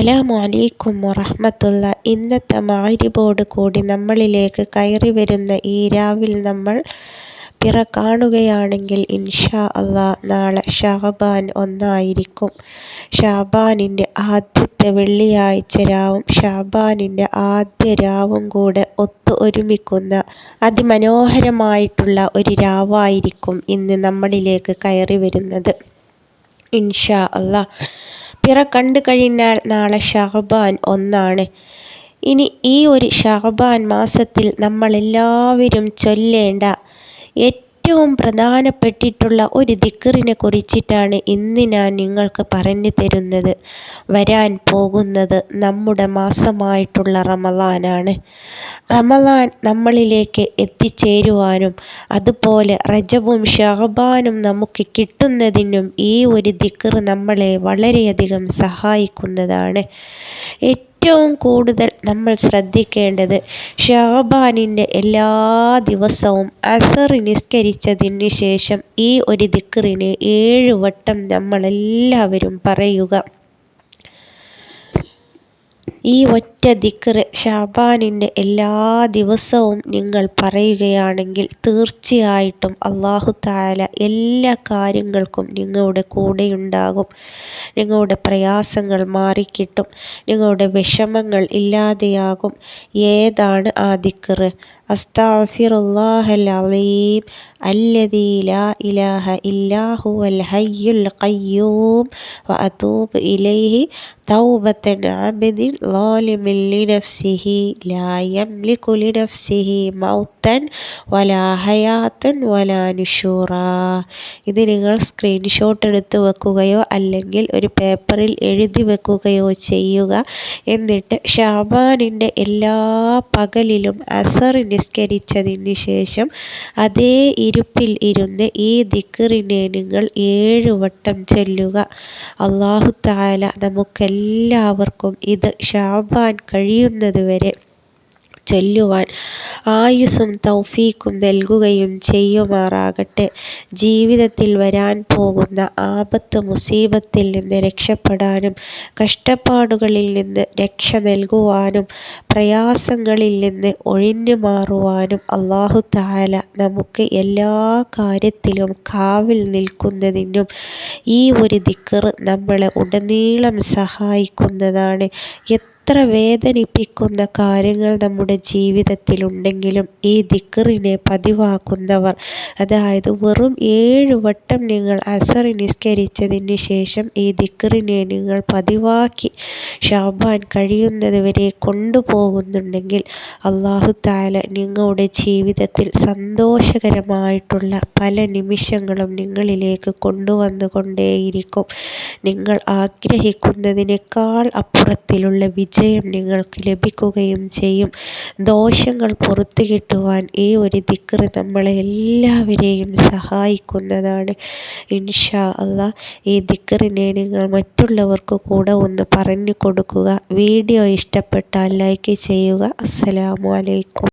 അസ്സലാമു അലൈക്കും വറഹ്മത്തുള്ള ഇന്നത്തെ മാരിബോട് കൂടി നമ്മളിലേക്ക് കയറി വരുന്ന ഈ രാവിൽ നമ്മൾ പിറ കാണുകയാണെങ്കിൽ ഇൻഷാ അള്ളാ നാളെ ഷാബാൻ ഒന്നായിരിക്കും. ഷാബാനിന്റെ ആദ്യത്തെ വെള്ളിയാഴ്ച രാവും ഷാബാനിന്റെ ആദ്യ രാവും കൂടെ ഒത്തു ഒരുമിക്കുന്ന അതിമനോഹരമായിട്ടുള്ള ഒരു രാവായിരിക്കും ഇന്ന് നമ്മളിലേക്ക് കയറി വരുന്നത്. ഇൻഷാ അള്ളാ പിറ കണ്ടു കഴിഞ്ഞാൽ നാളെ ഷഹബാൻ ഒന്നാണ്. ഇനി ഈ ഒരു ഷഹബാൻ മാസത്തിൽ നമ്മളെല്ലാവരും ചൊല്ലേണ്ട ഏറ്റവും പ്രധാനപ്പെട്ടിട്ടുള്ള ഒരു ദിക്കറിനെ കുറിച്ചിട്ടാണ് ഇന്ന് ഞാൻ നിങ്ങൾക്ക് പറഞ്ഞു തരുന്നത്. വരാൻ പോകുന്നത് നമ്മുടെ മാസമായിട്ടുള്ള റമളാനാണ് റമളാൻ നമ്മളിലേക്ക് എത്തിച്ചേരുവാനും അതുപോലെ റജബും ഷഹബാനും നമുക്ക് കിട്ടുന്നതിനും ഈ ഒരു ദിക്കർ നമ്മളെ വളരെയധികം സഹായിക്കുന്നതാണ്. ഏറ്റവും കൂടുതൽ നമ്മൾ ശ്രദ്ധിക്കേണ്ടത് ഷാബാനിന്റെ എല്ലാ ദിവസവും അസർ നിസ്കരിച്ചതിന് ശേഷം ഈ ഒരു ദിക്കറിനെ ഏഴ് വട്ടം നമ്മളെല്ലാവരും പറയുക. ഈ ഒറ്റ ഒറ്റ ദിക്റ് ഷാബാനിന്റെ എല്ലാ ദിവസവും നിങ്ങൾ പറയുകയാണെങ്കിൽ തീർച്ചയായിട്ടും അള്ളാഹു താല എല്ലാ കാര്യങ്ങൾക്കും നിങ്ങളുടെ കൂടെയുണ്ടാകും. നിങ്ങളുടെ പ്രയാസങ്ങൾ മാറിക്കിട്ടും. നിങ്ങളുടെ വിഷമങ്ങൾ ഇല്ലാതെയാകും. ഏതാണ് ആ ദിക്റ് അസ്താഫിറുല്ലാഹലീം അല്ലദീ ലാ ഇലാഹ ഇല്ലാഹു അൽ ഹയ്യുൽ ഖയ്യൂം വ ഇലൈഹി തൗബത്തൻ ആബിദിൻ ലോലിമി ظالم لنفسه لا يملك لنفسه موتا ولا حياة ولا نشورا ഇത് നിങ്ങൾ സ്ക്രീൻഷോട്ട് എടുത്ത് വെക്കുകയോ അല്ലെങ്കിൽ ഒരു പേപ്പറിൽ എഴുതി വെക്കുകയോ ചെയ്യുക എന്നിട്ട് ഷാബാനിൻ്റെ എല്ലാ പകലിലും അസർ നിസ്കരിച്ചതിന് ശേഷം അതേ ഇരുപ്പിൽ ഇരുന്ന് ഈ ദിക്കറിനെ നിങ്ങൾ ഏഴ് വട്ടം ചൊല്ലുക അള്ളാഹു താല നമുക്കെല്ലാം എല്ലാവർക്കും ഇത് ഷാബാൻ കഴിയുന്നത് വരെ ചൊല്ലുവാൻ ആയുസ്സും തൗഫീക്കും നൽകുകയും ചെയ്യുമാറാകട്ടെ. ജീവിതത്തിൽ വരാൻ പോകുന്ന ആപത്ത് മുസീബത്തിൽ നിന്ന് രക്ഷപ്പെടാനും കഷ്ടപ്പാടുകളിൽ നിന്ന് രക്ഷ നൽകുവാനും പ്രയാസങ്ങളിൽ നിന്ന് ഒഴിഞ്ഞു മാറുവാനും അള്ളാഹു താല നമുക്ക് എല്ലാ കാര്യത്തിലും കാവിൽ നിൽക്കുന്നതിനും ഈ ഒരു ദിക്കർ നമ്മളെ ഉടനീളം സഹായിക്കുന്നതാണ്. എത്ര വേദനിപ്പിക്കുന്ന കാര്യങ്ങൾ നമ്മുടെ ജീവിതത്തിലുണ്ടെങ്കിലും ഈ ദിക്കറിനെ പതിവാക്കുന്നവർ അതായത് വെറും ഏഴ് വട്ടം നിങ്ങൾ അസർ നിസ്കരിച്ചതിന് ശേഷം ഈ ദിക്കറിനെ നിങ്ങൾ പതിവാക്കി ഷാബാൻ കഴിയുന്നത് വരെ കൊണ്ടുപോകുന്നുണ്ടെങ്കിൽ അള്ളാഹു താല നിങ്ങളുടെ ജീവിതത്തിൽ സന്തോഷകരമായിട്ടുള്ള പല നിമിഷങ്ങളും നിങ്ങളിലേക്ക് കൊണ്ടുവന്നു കൊണ്ടേയിരിക്കും നിങ്ങൾ ആഗ്രഹിക്കുന്നതിനേക്കാൾ അപ്പുറത്തിലുള്ള വിജയം വിജയം നിങ്ങൾക്ക് ലഭിക്കുകയും ചെയ്യും. ദോഷങ്ങൾ പുറത്തു കിട്ടുവാൻ ഈ ഒരു ദിക്ർ നമ്മളെ എല്ലാവരെയും സഹായിക്കുന്നതാണ്. ഇൻഷാ അള്ളാ ഈ ദിക്റിനെ നിങ്ങൾ മറ്റുള്ളവർക്ക് കൂടെ ഒന്ന് പറഞ്ഞു കൊടുക്കുക. വീഡിയോ ഇഷ്ടപ്പെട്ടാൽ ലൈക്ക് ചെയ്യുക. അസ്സലാമു അലൈക്കും.